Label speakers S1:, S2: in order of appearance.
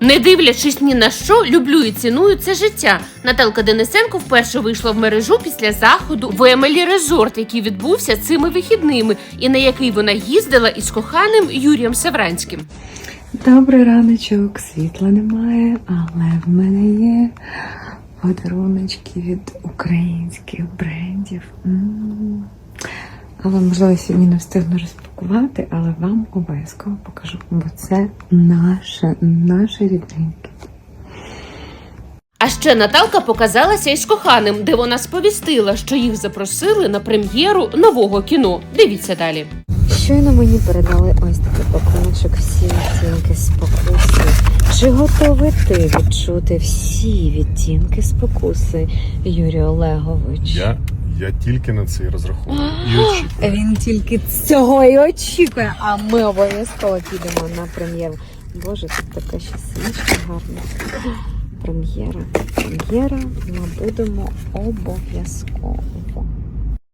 S1: Не дивлячись ні на що, люблю і ціную це життя. Наталка Денисенко вперше вийшла в мережу після заходу в Емелі Резорт, який відбувся цими вихідними, і на який вона їздила із коханим Юрієм Савранським.
S2: Добрий раночок, світла немає, але в мене є подаруночки від українських брендів. М. Але, можливо, сьогодні не встигну розпакувати, але вам обов'язково покажу, бо це наше, наше рідненьке.
S1: А ще Наталка показалася із коханим, де вона сповістила, що їх запросили на прем'єру нового кіно. Дивіться далі.
S2: Щойно мені передали ось такий пакуночок, всі відтінки спокуси. Чи готовий ти відчути всі відтінки спокуси, Юрій Олегович?
S3: Я, я тільки на це і розраховую. І очікую.
S2: Він тільки цього і очікує, а ми обов'язково підемо на прем'єру. Боже, тут така ще свічка гарна. Прем'єра. Прем'єра ми будемо обов'язково.